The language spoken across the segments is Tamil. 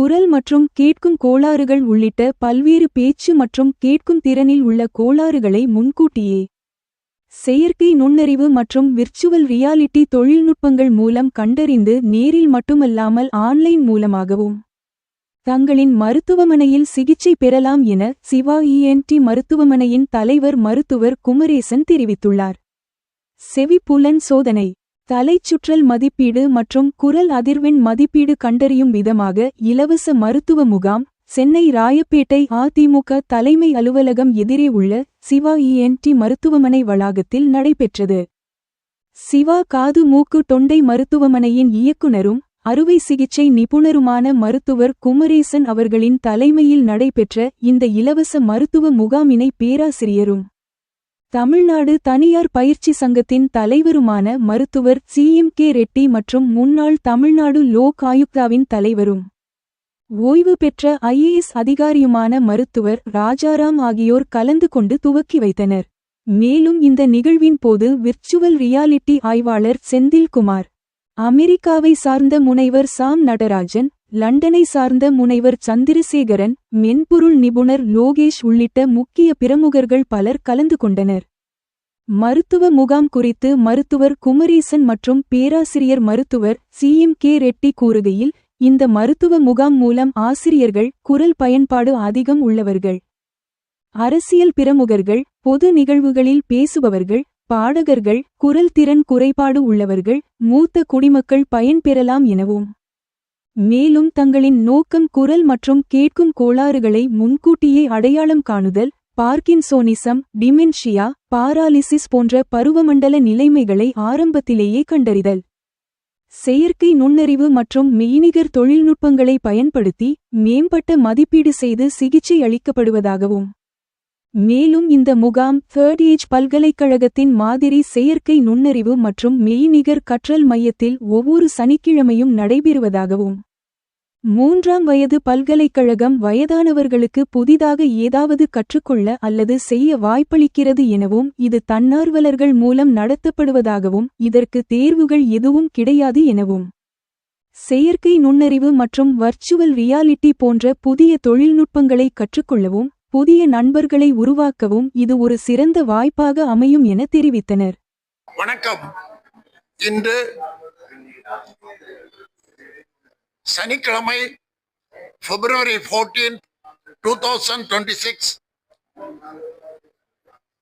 குரல் மற்றும் கேட்கும் கோளாறுகள் உள்ளிட்ட பல்வேறு பேச்சு மற்றும் கேட்கும் திறனில் உள்ள கோளாறுகளை முன்கூட்டியே. செயற்கை நுண்ணறிவு மற்றும் விர்ச்சுவல் ரியாலிட்டி தொழில்நுட்பங்கள் மூலம் கண்டறிந்து நேரில் மட்டுமல்லாமல் ஆன்லைன் மூலமாகவும் தங்களின் மருத்துவமனையில் சிகிச்சை பெறலாம் என சிவா இஎன்டி மருத்துவமனையின் தலைவர் மருத்துவர் குமரேசன் தெரிவித்துள்ளார். செவிப்புலன் சோதனை. தலைச்சுற்றல் மதிப்பீடு மற்றும் குரல் அதிர்வெண் மதிப்பீடு கண்டறியும் விதமாக இலவச மருத்துவ முகாம் சென்னை ராயப்பேட்டை அதிமுக தலைமை அலுவலகம் எதிரே உள்ள சிவா இஎன்டி மருத்துவமனை வளாகத்தில் நடைபெற்றது. சிவா காது மூக்கு தொண்டை மருத்துவமனையின் இயக்குனரும் அறுவை சிகிச்சை நிபுணருமான மருத்துவர் குமரேசன் அவர்களின் தலைமையில் நடைபெற்ற இந்த இலவச மருத்துவ முகாமினை பேராசிரியரும் தமிழ்நாடு தனியார் பயிற்சி சங்கத்தின் தலைவருமான மருத்துவர் சி. எம். கே. ரெட்டி மற்றும் முன்னாள் தமிழ்நாடு லோக் ஆயுக்தாவின் தலைவரும். ஓய்வு பெற்ற ஐஏஎஸ் அதிகாரியுமான மருத்துவர் ராஜாராம் ஆகியோர் கலந்து கொண்டு துவக்கி வைத்தனர். மேலும் இந்த நிகழ்வின் போது விர்ச்சுவல் ரியாலிட்டி ஆய்வாளர் செந்தில்குமார் அமெரிக்காவை சார்ந்த முனைவர் சாம் நடராஜன் லண்டனை சார்ந்த முனைவர் சந்திரசேகரன் மென்பொருள் நிபுணர் லோகேஷ் உள்ளிட்ட முக்கிய பிரமுகர்கள் பலர் கலந்து கொண்டனர். மருத்துவ முகாம் குறித்து மருத்துவர் குமரேசன் மற்றும் பேராசிரியர் மருத்துவர் சி. எம். கே. ரெட்டி கூறுகையில் இந்த மருத்துவ முகாம் மூலம் ஆசிரியர்கள் குரல் பயன்பாடு அதிகம் உள்ளவர்கள். அரசியல் பிரமுகர்கள் பொது நிகழ்வுகளில் பேசுபவர்கள் பாடகர்கள் குரல் திறன் குறைபாடு உள்ளவர்கள் மூத்த குடிமக்கள் பயன்பெறலாம் எனவும் மேலும் தங்களின் நோக்கம் குரல் மற்றும் கேட்கும் கோளாறுகளை முன்கூட்டியே அடையாளம் காணுதல் பார்க்கின்சோனிசம் டிமென்ஷியா பாராலிசிஸ் போன்ற பருவமண்டல நிலைமைகளை ஆரம்பத்திலேயே கண்டறிதல். செயற்கை நுண்ணறிவு மற்றும் மெய்நிகர் தொழில்நுட்பங்களை பயன்படுத்தி மேம்பட்ட மதிப்பீடு செய்து சிகிச்சை அளிக்கப்படுவதாகவும். மேலும் இந்த முகாம் தேர்ட் ஏஜ் பல்கலைக்கழகத்தின் மாதிரி செயற்கை நுண்ணறிவு மற்றும் மெய்நிகர் கற்றல் மையத்தில் ஒவ்வொரு சனிக்கிழமையும் நடைபெறுவதாகவும். மூன்றாம் வயது பல்கலைக்கழகம் வயதானவர்களுக்கு புதிதாக ஏதாவது கற்றுக்கொள்ள அல்லது செய்ய வாய்ப்பளிக்கிறது எனவும் இது தன்னார்வலர்கள் மூலம் நடத்தப்படுவதாகவும் இதற்கு தேர்வுகள் எதுவும் கிடையாது எனவும். செயற்கை நுண்ணறிவு மற்றும் வர்ச்சுவல் ரியாலிட்டி போன்ற புதிய தொழில்நுட்பங்களை கற்றுக்கொள்ளவும் புதிய நண்பர்களை உருவாக்கவும் இது ஒரு சிறந்த வாய்ப்பாக அமையும் என தெரிவித்தனர். வணக்கம். இன்று சனிக்கிழமை February fourteen two thousand twenty six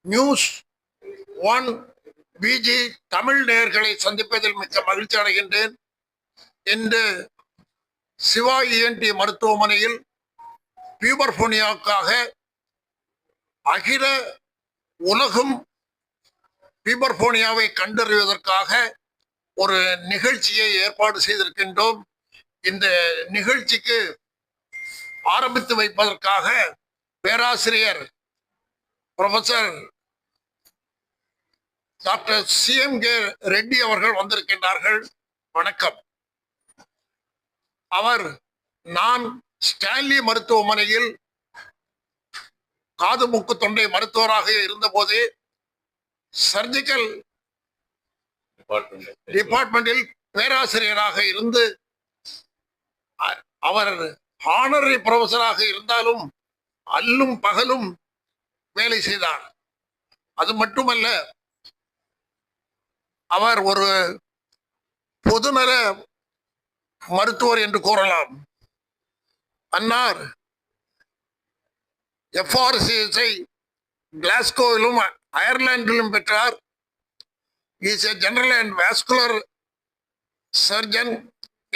news one BG Tamil நேயர்களை சந்திப்பதில் மிக்க மகிழ்ச்சி அடைகின்றேன். இன்று சிவா இஎன்டி மருத்துவமனையில் பீபர்போனியாவுக்காக அகில உலகும் பீபர்போனியாவை கண்டறிவதற்காக ஒரு நிகழ்ச்சியை ஏற்பாடு செய்திருக்கின்றோம். இந்த நிகழ்ச்சிக்கு ஆரம்பித்து வைப்பதற்காக பேராசிரியர் professor doctor C M K Reddy அவர்கள் வந்திருக்கின்றார்கள். வணக்கம். அவர் நான் ஸ்டான்லி மருத்துவமனையில் காது மூக்கு தொண்டை மருத்துவராக இருந்தபோதே சர்ஜிக்கல் டிபார்ட்மெண்டில் பேராசிரியராக இருந்து அவர் ஹானரி ப்ரொஃபஸராக இருந்தாலும் அல்லும் பகலும் வேலை செய்தார். அது மட்டுமல்ல அவர் ஒரு பொதுநல மருத்துவர் என்று கூறலாம். அன்னார் எஃப்ஆர்சிஎஸ்ஐ கிளாஸ்கோவிலும் அயர்லாண்டிலும் பெற்றார். Is a general and vascular surgeon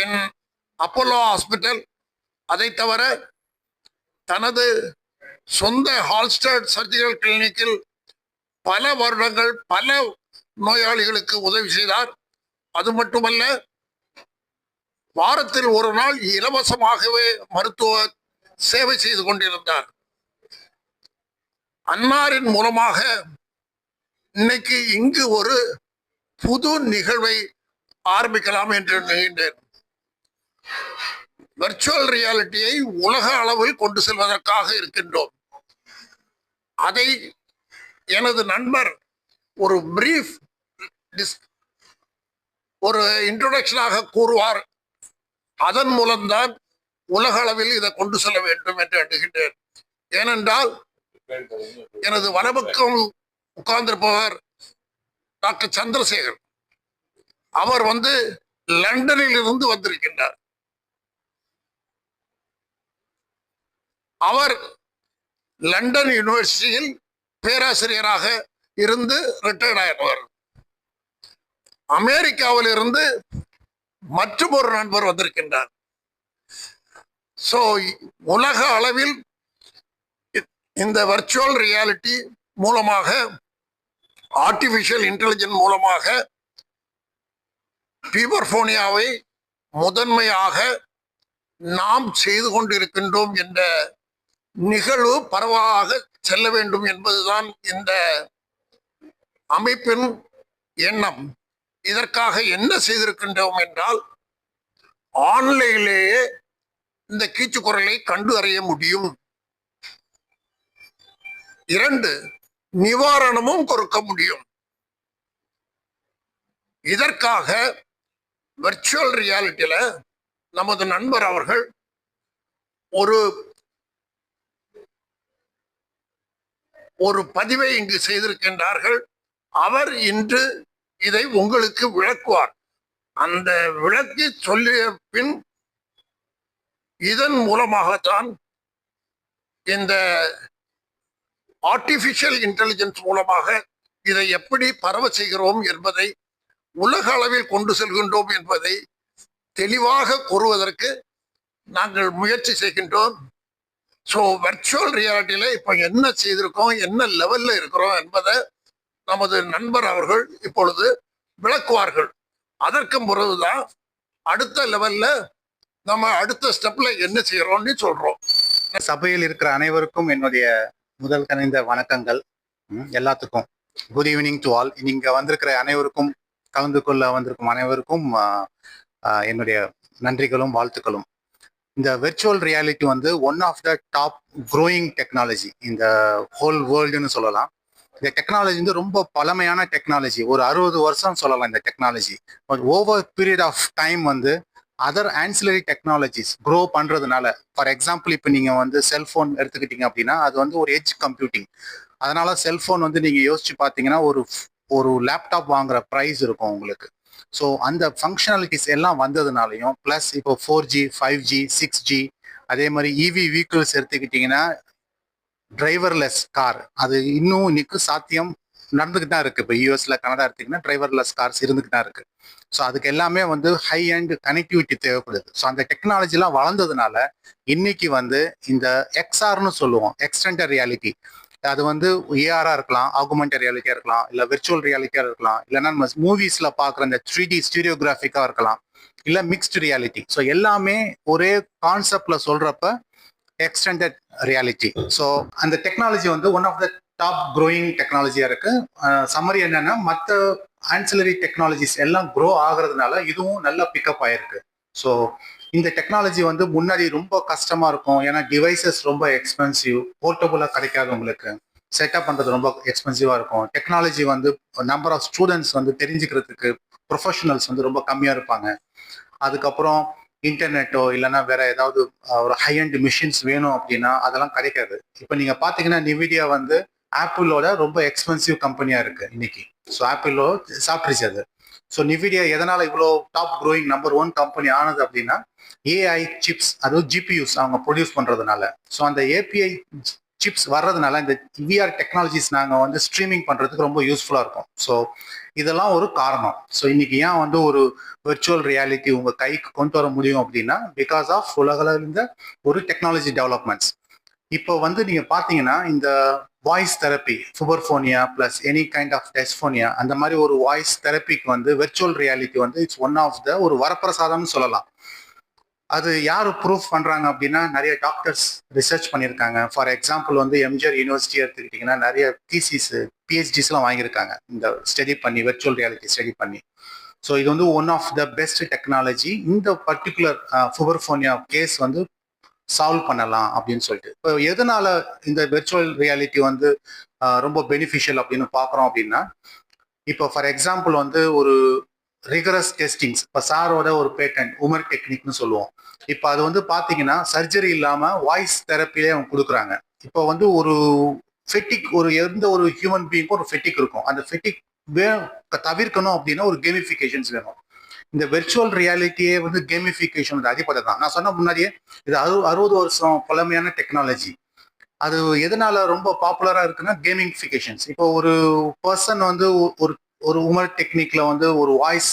in Apollo hospital. அதை தவிர தனது சொந்த ஹால்ஸ்டர்ட் சர்ஜிக்கல் கிளினிக்கில் பல வருடங்கள் பல நோயாளிகளுக்கு உதவி செய்தார். அது மட்டுமல்ல வாரத்தில் ஒரு நாள் இலவசமாகவே மருத்துவ சேவை செய்து கொண்டிருந்தார். அன்னாரின் மூலமாக இன்னைக்கு இங்கு ஒரு புது நிகழ்வை ஆரம்பிக்கலாம் என்று நினைக்கின்றேன் வெர்ச்சுவல் ரியாலிட்டியை உலக அளவில் கொண்டு செல்வதற்காக இருக்கின்றோம். அதை எனது நண்பர் ஒரு பிரீஃப் ஒரு இன்ட்ரோடக்ஷனாக கூறுவார். அதன் மூலம்தான் உலக அளவில் இதை கொண்டு செல்ல வேண்டும் என்று எண்ணுகின்றேன். ஏனென்றால் எனது வரவுக்கும் உட்கார்ந்திருப்பவர் டாக்டர் சந்திரசேகர். அவர் வந்து லண்டனில் இருந்து வந்திருக்கின்றார். அவர் லண்டன் யூனிவர்சிட்டியில் பேராசிரியராக இருந்து ரிட்டையர்ட் ஆயிடுவார். அமெரிக்காவில் இருந்து மற்றும் ஒரு நண்பர் வந்திருக்கின்றார். ஸோ உலக அளவில் இந்த வர்ச்சுவல் ரியாலிட்டி மூலமாக ஆர்டிஃபிஷியல் இன்டெலிஜென்ஸ் மூலமாக பீபர்போனியாவை முதன்மையாக நாம் செய்து கொண்டிருக்கின்றோம் என்ற நிகழ்வு பரவலாக செல்ல வேண்டும் என்பதுதான் இந்த அமைப்பின் எண்ணம். இதற்காக என்ன செய்திருக்கின்றோம் என்றால் ஆன்லைனிலேயே இந்த கீச்சு குரலை கண்டு அறிய முடியும். இரண்டு நிவாரணமும் கொடுக்க முடியும். இதற்காக வெர்ச்சுவல் ரியாலிட்டியில நமது நண்பர் அவர்கள் ஒரு ஒரு பதிவை இங்கு செய்திருக்கின்றார்கள். அவர் இன்று இதை உங்களுக்கு விளக்குவார். அந்த விளக்கி சொல்லிய பின் இதன் மூலமாகத்தான் இந்த ஆர்டிபிஷியல் இன்டெலிஜென்ஸ் மூலமாக இதை எப்படி பரவ செய்கிறோம் என்பதை உலக அளவில் கொண்டு செல்கின்றோம் என்பதை தெளிவாக கூறுவதற்கு நாங்கள் முயற்சி செய்கின்றோம். ஸோ வெர்ச்சுவல் ரியாலிட்டியில இப்போ என்ன செய்திருக்கோம் என்ன லெவல்ல இருக்கிறோம் என்பதை நமது நண்பர் அவர்கள் இப்பொழுது விளக்குவார்கள். அதற்கு பிறகுதான் அடுத்த லெவல்ல நம்ம அடுத்த ஸ்டெப்ல என்ன செய்யறோம்னு சொல்றோம். சபையில் இருக்கிற அனைவருக்கும் என்னுடைய முதல் கணிந்த வணக்கங்கள். எல்லாத்துக்கும். குட் ஈவினிங் டு ஆல் நீங்க வந்திருக்கிற அனைவருக்கும் கலந்து கொள்ள வந்திருக்கும் அனைவருக்கும் என்னுடைய நன்றிகளும் வாழ்த்துக்களும். இந்த விர்ச்சுவல் ரியாலிட்டி வந்து one of the top growing technology இந்த ஹோல் வேர்ல்டுன்னு சொல்லலாம். இந்த டெக்னாலஜி வந்து ரொம்ப பழமையான டெக்னாலஜி ஒரு அறுபது வருஷம் சொல்லலாம் இந்த technology but over period of time வந்து அதர் ஆன்சிலரி டெக்னாலஜிஸ் க்ரோ பண்ணுறதுனால ஃபார் எக்ஸாம்பிள் இப்போ நீங்கள் வந்து செல்ஃபோன் எடுத்துக்கிட்டீங்க அப்படின்னா அது வந்து ஒரு எஜ் கம்ப்யூட்டிங் அதனால செல்ஃபோன் வந்து நீங்கள் யோசிச்சு பார்த்தீங்கன்னா ஒரு ஒரு லேப்டாப் வாங்குற ப்ரைஸ் இருக்கும் உங்களுக்கு. ஸோ அந்த ஃபங்க்ஷனாலிட்டிஸ் எல்லாம் வந்ததுனாலையும் ப்ளஸ் இப்போ four G five G six G அதே மாதிரி இவி வெஹிக்கிள்ஸ் எடுத்துக்கிட்டிங்கன்னா டிரைவர்லெஸ் கார் அது இன்னும் இன்னைக்கு சாத்தியம் நடந்துக்கிட்டு தான் இருக்குது இப்போ யூஎஸில் கனடா எடுத்தீங்கன்னா டிரைவர்லெஸ் கார்ஸ் இருந்துக்கிட்டு தான் இருக்கு. ஸோ அதுக்கு எல்லாமே வந்து ஹை அண்ட் கனெக்டிவிட்டி தேவைப்படுது. ஸோ அந்த டெக்னாலஜிலாம் வளர்ந்ததுனால இன்னைக்கு வந்து இந்த எக்ஸ்ஆர்னு சொல்லுவோம் எக்ஸ்டெண்டர் ரியாலிட்டி அது வந்து ஏஆரா இருக்கலாம் ஆகுமெண்ட் ரியாலிட்டியா இருக்கலாம் இல்ல விர்ச்சுவல் ரியாலிட்டியா இருக்கலாம் இல்லைன்னா நம்ம மூவிஸ்ல பாக்குற இந்த த்ரீ டி ஸ்டீரியோகிராஃபிக்கா இருக்கலாம் இல்ல மிக்ஸ்டு ரியாலிட்டி ஸோ எல்லாமே ஒரே கான்செப்ட்ல சொல்றப்ப எக்ஸ்டெண்டட் ரியாலிட்டி ஸோ அந்த டெக்னாலஜி வந்து one of the top growing டெக்னாலஜியா இருக்கு. சம்மரி என்னன்னா மற்ற ஆன்சிலரி டெக்னாலஜிஸ் எல்லாம் க்ரோ ஆகுறதுனால இதுவும் நல்லா பிக்கப் ஆயிருக்கு. ஸோ இந்த டெக்னாலஜி வந்து முன்னாடி ரொம்ப கஷ்டமா இருக்கும். ஏன்னா டிவைசஸ் ரொம்ப எக்ஸ்பென்சிவ் போர்ட்டபுளா கிடைக்காது உங்களுக்கு செட்டப் பண்றது ரொம்ப எக்ஸ்பென்சிவா இருக்கும். டெக்னாலஜி வந்து நம்பர் ஆஃப் ஸ்டூடெண்ட்ஸ் வந்து தெரிஞ்சுக்கிறதுக்கு ப்ரொஃபஷனல்ஸ் வந்து ரொம்ப கம்மியா இருப்பாங்க. அதுக்கப்புறம் இன்டர்நெட்டோ இல்லைன்னா வேற ஏதாவது ஒரு ஹை அண்ட் மிஷின்ஸ் வேணும் அப்படின்னா அதெல்லாம் கிடைக்காது. இப்போ நீங்க பாத்தீங்கன்னா நிவிடியா வந்து ஆப்பிளோட ரொம்ப எக்ஸ்பென்சிவ் கம்பெனியா இருக்கு இன்னைக்கு. ஸோ ஆப்பிளோ சாப்பிட்டுருச்சு அது ஸோ நிவிடியா எதனால் இவ்வளோ top growing number one company ஆனது அப்படின்னா ஏஐ சிப்ஸ் அதாவது ஜிபியூஸ் அவங்க ப்ரொடியூஸ் பண்ணுறதுனால ஸோ அந்த ஏபிஐ சிப்ஸ் வர்றதுனால இந்த விஆர் டெக்னாலஜிஸ் நாங்கள் வந்து ஸ்ட்ரீமிங் பண்ணுறதுக்கு ரொம்ப யூஸ்ஃபுல்லாக இருக்கும். ஸோ இதெல்லாம் ஒரு காரணம். ஸோ இன்னைக்கு ஏன் வந்து ஒரு விர்ச்சுவல் ரியாலிட்டி உங்கள் கைக்கு கொண்டு வர முடியும் அப்படின்னா பிகாஸ் ஆஃப் உலகளந்த ஒரு டெக்னாலஜி டெவலப்மெண்ட்ஸ் இப்போ வந்து நீங்கள் பார்த்தீங்கன்னா இந்த voice therapy puberphonia plus any kind of dysphonia அந்த மாதிரி ஒரு வாய்ஸ் தெரப்பிக்கு வந்து வெர்ச்சுவல் ரியாலிட்டி வந்து இட்ஸ் ஒன் ஆஃப் த ஒரு வரப்பிரசாதம்னு சொல்லலாம். அது யார் ப்ரூஃப் பண்ணுறாங்க அப்படின்னா நிறைய டாக்டர்ஸ் ரிசர்ச் பண்ணியிருக்காங்க. ஃபார் எக்ஸாம்பிள் வந்து எம்ஜிஆர் யூனிவர்சிட்டி எடுத்துக்கிட்டிங்கன்னா நிறைய டிசிஸ் பிஹெச்டிஸ்லாம் வாங்கியிருக்காங்க. இந்த ஸ்டடி பண்ணி வெர்ச்சுவல் ரியாலிட்டி ஸ்டடி பண்ணி. ஸோ இது வந்து one of the best technology இந்த பர்டிகுலர் ஃபுபர்ஃபோனியா கேஸ் வந்து சால்வ் பண்ணலாம் அப்படின்னு சொல்லிட்டு. இப்போ எதனால இந்த விர்ச்சுவல் ரியாலிட்டி வந்து ரொம்ப பெனிஃபிஷியல் அப்படின்னு பார்க்குறோம் அப்படின்னா இப்போ ஃபார் எக்ஸாம்பிள் வந்து ஒரு ரிகரஸ் டெஸ்டிங்ஸ் இப்போ சாரோட ஒரு பேட்டன்ட் உமர் டெக்னிக்னு சொல்லுவோம். இப்போ அது வந்து பார்த்தீங்கன்னா சர்ஜரி இல்லாமல் வாய்ஸ் தெரப்பிலே அவங்க கொடுக்குறாங்க. இப்போ வந்து ஒரு ஃபெட்டிக் ஒரு எந்த ஒரு ஹியூமன் பீயிங்க்கும் ஒரு ஃபெட்டிக் இருக்கும். அந்த ஃபெட்டிக் வே தவிர்க்கணும் அப்படின்னா ஒரு கேமிஃபிகேஷன்ஸ் வேணும். இந்த விர்ச்சுவல் ரியாலிட்டியே வந்து கேமிஃபிகேஷன் அடிப்படை தான் நான் சொன்ன முன்னாடியே இது அறு அறுபது வருஷம் பழமையான டெக்னாலஜி அது எதனால ரொம்ப பாப்புலராக இருக்குன்னா கேமிங்ஃபிகேஷன்ஸ் இப்போ ஒரு பர்சன் வந்து ஒரு ஒரு உமர் டெக்னிக்ல வந்து ஒரு வாய்ஸ்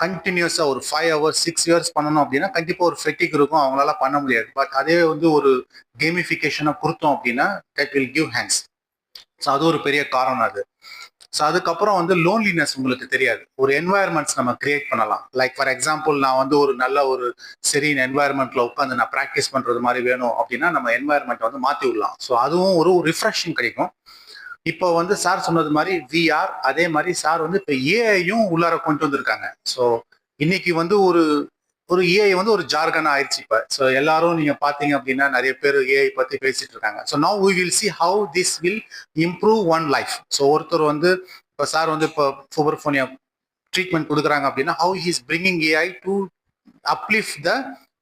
கண்டினியூஸாக ஒரு ஃபைவ் ஹவர்ஸ் சிக்ஸ் இயர்ஸ் பண்ணணும் அப்படின்னா கண்டிப்பாக ஒரு ஃபெட்டிக் இருக்கும். அவங்களால பண்ண முடியாது. பட் அதே வந்து ஒரு கேமிஃபிகேஷனை கொடுத்தோம் அப்படின்னா that will give hands so அது ஒரு பெரிய காரணம் அது. ஸோ அதுக்கப்புறம் வந்து லோன்லினஸ் உங்களுக்கு தெரியாது. ஒரு என்வாயர்மெண்ட்ஸ் நம்ம கிரியேட் பண்ணலாம். லைக் ஃபார் எக்ஸாம்பிள் நான் வந்து ஒரு நல்ல ஒரு சரியான என்வாயர்மெண்ட்ல உட்காந்து நான் ப்ராக்டிஸ் பண்ணுறது மாதிரி வேணும் அப்படின்னா நம்ம என்வாயர்மெண்ட் வந்து மாற்றி விடலாம். ஸோ அதுவும் ஒரு ரிஃப்ரெஷிங் கிடைக்கும். இப்போ வந்து சார் சொன்னது மாதிரி விஆர் அதே மாதிரி சார் வந்து இப்போ ஏஐயும் உள்ளார கொண்டு வந்திருக்காங்க. ஸோ இன்னைக்கு வந்து ஒரு ஒரு ஏஐ வந்து ஒரு ஜார்கன் ஆயிடுச்சு இப்போ. ஸோ எல்லாரும் நீங்க பாத்தீங்க அப்படின்னா நிறைய பேர் ஏஐ பத்தி பேசிட்டு இருக்காங்க. So now we will see how this will improve one life so ஒருத்தர் வந்து இப்போ சார் வந்து இப்போ ஃபோபர்ஃபோனியா ட்ரீட்மெண்ட் கொடுக்குறாங்க அப்படின்னா how he's bringing AI to uplift the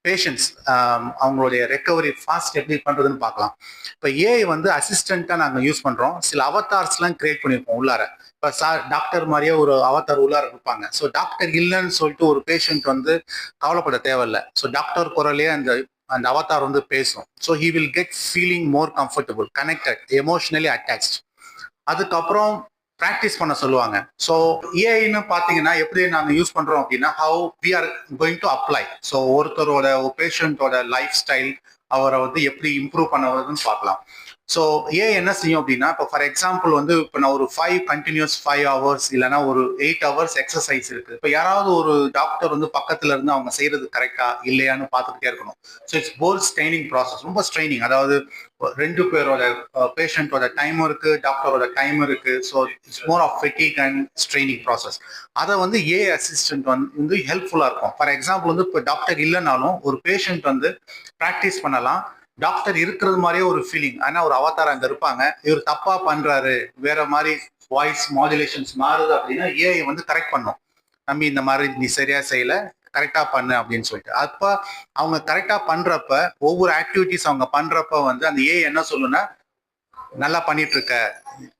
patients um, அவங்களுடைய ரெக்கவரி ஃபாஸ்ட் எப்படி பண்ணுறதுன்னு பார்க்கலாம். இப்போ ஏஐ வந்து அசிஸ்டண்ட்டாக நாங்கள் யூஸ் பண்ணுறோம் சில அவத்தார்ஸ்லாம் கிரியேட் பண்ணியிருப்போம் உள்ளார. இப்போ சார் டாக்டர் மாதிரியே ஒரு அவத்தார் உள்ளார இருப்பாங்க. ஸோ டாக்டர் இல்லைன்னு சொல்லிட்டு ஒரு பேஷண்ட் வந்து கவலைப்பட தேவையில்ல. ஸோ டாக்டர் குரலே அந்த அந்த அவத்தார் வந்து பேசும். So he will get feeling more comfortable connected emotionally attached அதுக்கப்புறம் ப்ராக்டிஸ் பண்ண சொல்லுவாங்க. ஸோ ஏஐன்னு பார்த்தீங்கன்னா எப்படி நாங்கள் யூஸ் பண்ணுறோம் அப்படின்னா how we are going to apply so ஒருத்தரோட பேஷண்ட்டோட லைஃப் ஸ்டைல் அவரை வந்து எப்படி இம்ப்ரூவ் பண்ணுவதுன்னு பார்க்கலாம். ஸோ ஏ என்ன செய்யும் அப்படின்னா இப்போ ஃபார் எக்ஸாம்பிள் வந்து இப்போ நான் ஒரு ஃபைவ் கண்டினியூஸ் ஃபைவ் ஹவர்ஸ் இல்லைன்னா ஒரு எயிட் ஹவர்ஸ் எக்ஸசைஸ் இருக்கு. இப்போ யாராவது ஒரு டாக்டர் வந்து பக்கத்துல இருந்து அவங்க செய்யறது கரெக்டா இல்லையான்னு பார்த்துக்கிட்டே இருக்கணும். So it's bore straining process ரொம்ப ஸ்ட்ரைனிங் அதாவது ரெண்டு பேரோட பேஷண்ட்டோட டைம் இருக்கு டாக்டரோட டைம் இருக்கு. So it's more of fatigue and straining process அதை வந்து ஏ அசிஸ்டன்ட் வந்து ஹெல்ப்ஃபுல்லாக இருக்கும். ஃபார் எக்ஸாம்பிள் வந்து இப்போ டாக்டர் இல்லைனாலும் ஒரு பேஷண்ட் வந்து ப்ராக்டிஸ் பண்ணலாம். டாக்டர் இருக்கிறது மாதிரியே ஒரு ஃபீலிங் ஆனால் ஒரு அவதாரம் அங்கே இருப்பாங்க. இவர் தப்பா பண்றாரு. வேற மாதிரி வாய்ஸ் மாடுலேஷன்ஸ் மாறுது அப்படின்னா ஏஐ வந்து கரெக்ட் பண்ணும். நம்பி இந்த மாதிரி நீ சரியா செய்யல. கரெக்டாக பண்ணு அப்படின்னு சொல்லிட்டு. அப்போ அவங்க கரெக்டாக பண்ணுறப்ப ஒவ்வொரு ஆக்டிவிட்டிஸ் அவங்க பண்ணுறப்ப வந்து அந்த ஏஐ என்ன சொல்லுன்னா நல்லா பண்ணிட்டு இருக்க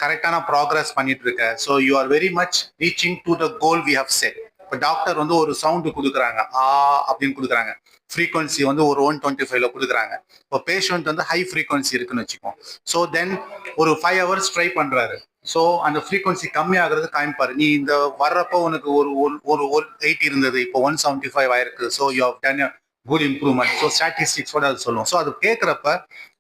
கரெக்டான ப்ராக்ரஸ் பண்ணிட்டு இருக்க so you are very much reaching to the goal we have set இப்போ டாக்டர் வந்து ஒரு சவுண்டு கொடுக்குறாங்க. ஆ அப்படின்னு கொடுக்குறாங்க. ஃப்ரீக்வன்சி வந்து ஒரு ஒன் டுவெண்ட்டி ஃபைவ்ல கொடுக்குறாங்க. இப்போ பேஷண்ட் வந்து ஹை ஃப்ரீக்வன்சி இருக்குன்னு வச்சுக்கோம் ஸோ தென் ஒரு ஃபைவ் ஹவர்ஸ் ட்ரை பண்ணுறாரு ஸோ அந்த ஃப்ரீக்வன்சி கம்மியாகிறது காமிப்பாரு நீ இந்த வர்றப்போ உனக்கு ஒரு ஒரு- ஒரு எயிட் இருந்தது. இப்போ ஒன் செவன்ட்டி ஃபைவ் ஆயிருக்கு so you have done good improvement so ஸ்டாட்டிஸ்டிக்ஸோட அது சொல்லுவோம். ஸோ அது கேட்குறப்ப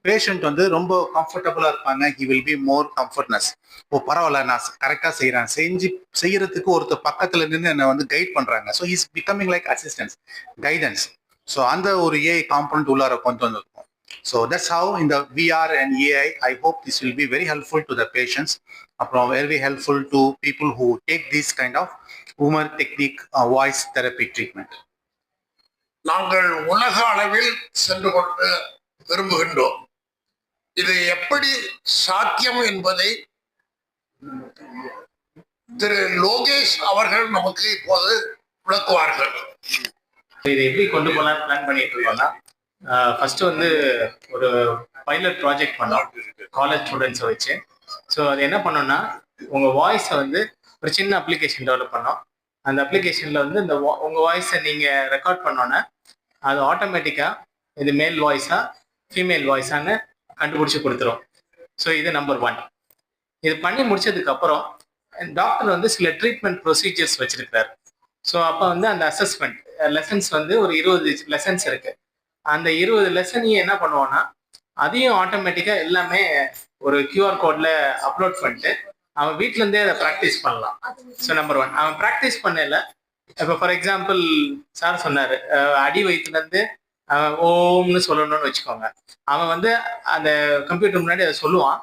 பேஷண்ட் வந்து ரொம்ப கம்ஃபர்டபுளாக இருப்பாங்க. He will be more comfortness ஓ பரவாயில்ல. நான் கரெக்டாக செய்கிறேன் செஞ்சு செய்யறதுக்கு ஒருத்தர் பக்கத்தில் நின்று என்னை வந்து கைட் பண்ணுறாங்க so is becoming like assistance guidance so அந்த ஒரு ஏஐ காம்பனண்ட் உள்ளார கொண்டு வந்திருக்கும். ஸோ தட்ஸ் ஹவு இந்த VR and AI I hope this will be very helpful to the patients அப்புறம் very helpful to people who take this kind of Umar technique voice therapy treatment நாங்கள் உலக அளவில் சென்று கொண்டு விரும்புகின்றோம். இது எப்படி சாத்தியம் என்பதை திரு லோகேஷ் அவர்கள் நமக்கு இப்போது விளக்குவார்கள். இதை எப்படி கொண்டு போகலாம் பிளான் பண்ணிட்டு இருக்கோம்னா ஃபர்ஸ்ட் வந்து ஒரு பைலட் ப்ராஜெக்ட் பண்ணோம். காலேஜ் ஸ்டூடெண்ட்ஸை வச்சு. ஸோ அது என்ன பண்ணோம்னா உங்கள் வாய்ஸை வந்து ஒரு சின்ன அப்ளிகேஷன் டெவலப் பண்ணோம். அந்த அப்ளிகேஷனில் வந்து இந்த உங்கள் வாய்ஸை நீங்கள் ரெக்கார்ட் பண்ணோன்னே அது ஆட்டோமேட்டிக்காக இது மேல் வாய்ஸா ஃபீமேல் வாய்ஸான்னு கண்டுபிடிச்சி கொடுத்துரும். ஸோ இது நம்பர் ஒன் இது பண்ணி முடிச்சதுக்கப்புறம் டாக்டர் வந்து சில ட்ரீட்மெண்ட் ப்ரொசீஜர்ஸ் வச்சிருக்கிறாரு. ஸோ அப்போ வந்து அந்த அசஸ்மெண்ட் லெசன்ஸ் வந்து ஒரு இருபது லெசன்ஸ் இருக்கு. அந்த இருபது லெசனையும் என்ன பண்ணுவோன்னா அதையும் ஆட்டோமேட்டிக்காக எல்லாமே ஒரு கியூஆர் கோட்ல அப்லோட் பண்ணிட்டு அவன் வீட்ல இருந்தே அதை ப்ராக்டிஸ் பண்ணலாம். ஸோ நம்பர் ஒன் அவன் ப்ராக்டிஸ் பண்ணல. இப்போ ஃபார் எக்ஸாம்பிள் சார் சொன்னார் அடி வயிற்றுலேருந்து அவன் ஓம்னு சொல்லணும்னு வச்சுக்கோங்க. அவன் வந்து அந்த கம்ப்யூட்டர் முன்னாடி அதை சொல்லுவான்.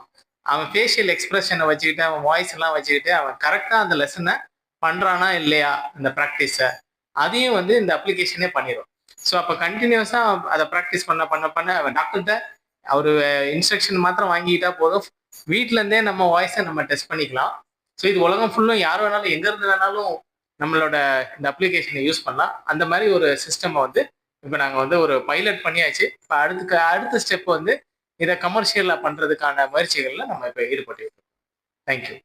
அவன் ஃபேஷியல் எக்ஸ்பிரஷனை வச்சுக்கிட்டு அவன் வாய்ஸ் எல்லாம் வச்சுக்கிட்டு அவன் கரெக்டாக அந்த லெசனை பண்ணுறானா இல்லையா அந்த ப்ராக்டிஸை அதையும் வந்து இந்த அப்ளிகேஷனே பண்ணிடும் ஸோ அப்போ கண்டினியூஸாக அதை ப்ராக்டிஸ் பண்ண பண்ண பண்ண டாக்டர்கிட்ட அவர் இன்ஸ்ட்ரக்ஷன் மாத்திரம் வாங்கிக்கிட்டா போதும். வீட்டிலேருந்தே நம்ம வாய்ஸை நம்ம டெஸ்ட் பண்ணிக்கலாம். ஸோ இது உலகம் ஃபுல்லும் யார் வேணாலும் எங்கேருந்து வேணாலும் நம்மளோட இந்த அப்ளிகேஷனை யூஸ் பண்ணலாம். அந்த மாதிரி ஒரு சிஸ்டமை வந்து இப்போ நாங்கள் வந்து ஒரு பைலட் பண்ணியாச்சு. இப்போ அடுத்த அடுத்த ஸ்டெப் வந்து இதை கமர்ஷியலாக பண்ணுறதுக்கான முயற்சிகளில் நம்ம இப்போ ஈடுபட்டு இருக்கோம். தேங்க்யூ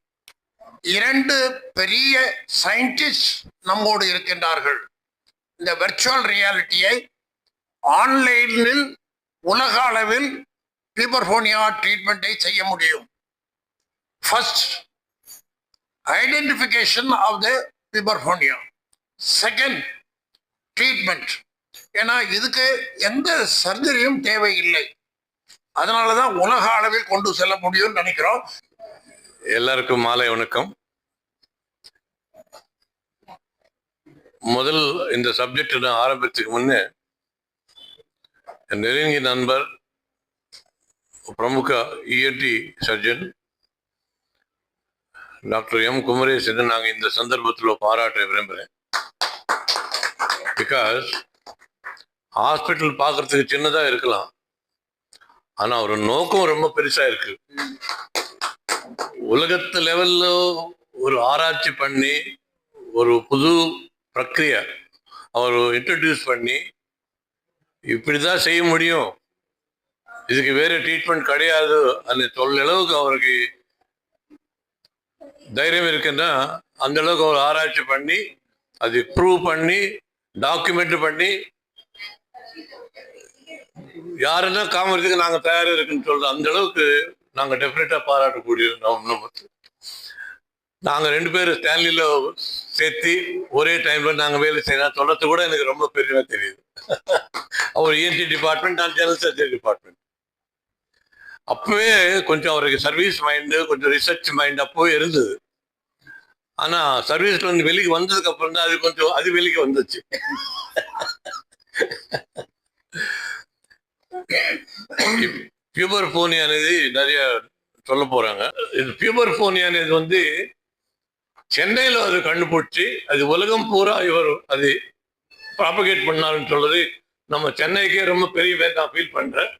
இரண்டு பெரிய சயின்டிஸ்ட் நம்மோடு இருக்கின்றார்கள். இந்த வெர்ச்சுவல் ரியாலிட்டியை ஆன்லைனில் உலக அளவில் பீபர்போனியா ட்ரீட்மெண்ட்டை செய்ய முடியும். First identification of the puberphonia second treatment ஏன்னா இதுக்கு எந்த சர்ஜரியும் தேவையில்லை. அதனால தான் உலக அளவில் கொண்டு செல்ல முடியும்னு நினைக்கிறோம். எல்லாருக்கும் மாலை வணக்கம். முதல் இந்த சப்ஜெக்ட் நான் ஆரம்பிச்சதுக்கு முன்னே என் நெருங்கிய நண்பர் பிரமுக ENT surgeon doctor M Kumaresan நாங்கள் இந்த சந்தர்ப்பத்தில் பாராட்ட விரும்புகிறேன். பிகாஸ் ஹாஸ்பிட்டல் பார்க்கறதுக்கு சின்னதாக இருக்கலாம். ஆனால் அவர் நோக்கம் ரொம்ப பெருசாக இருக்கு. உலகத்து லெவல்ல ஒரு ஆராய்ச்சி பண்ணி ஒரு புது பிரக்ரிய அவர் இன்ட்ரடியூஸ் பண்ணி இப்படிதான் செய்ய முடியும். இதுக்கு வேற ட்ரீட்மெண்ட் கிடையாது. அந்த தொல்லளவுக்கு அவருக்கு தைரியம் இருக்குன்னா அந்த அளவுக்கு அவர் ஆராய்ச்சி பண்ணி அது ப்ரூவ் பண்ணி டாக்குமெண்ட் பண்ணி யாருன்னா காமறதுக்கு நாங்கள் தயாராக இருக்குன்னு சொல்கிறோம் அந்த அளவுக்கு நாங்கள் டெஃபினட்டாக பாராட்டக்கூடிய நம்ம- நம்ம. ரெண்டு பேரும் ஸ்டான்லியில் சேர்த்து ஒரே டைமில் நாங்கள் வேலை செய்யலாம் சொல்கிறது கூட எனக்கு ரொம்ப பெருமையாக தெரியுது. அவர் இஎன்டி டிபார்ட்மெண்ட் நான் ஜெனரல் சர்ஜரி டிபார்ட்மெண்ட் அப்பவே கொஞ்சம் அவருக்கு சர்வீஸ் மைண்டு கொஞ்சம் ரிசர்ச் மைண்ட் அப்போவே இருந்தது. ஆனால் சர்வீஸ்ல இருந்து வெளிக்கு வந்ததுக்கு அப்புறம் தான் அது கொஞ்சம் அது வெளிக்கு வந்துச்சு. பியூபர் போனி అనేది நிறைய சொல்ல போறாங்க இது பியூபர் போனி అనేది வந்து சென்னையில அது கண்டுபிடிச்சி அது உலகம் பூரா இவர் அது ப்ராபகேட் பண்ணாருன்னு சொல்றது நம்ம சென்னைக்கே ரொம்ப பெரிய பேர் நான் ஃபீல் பண்றேன்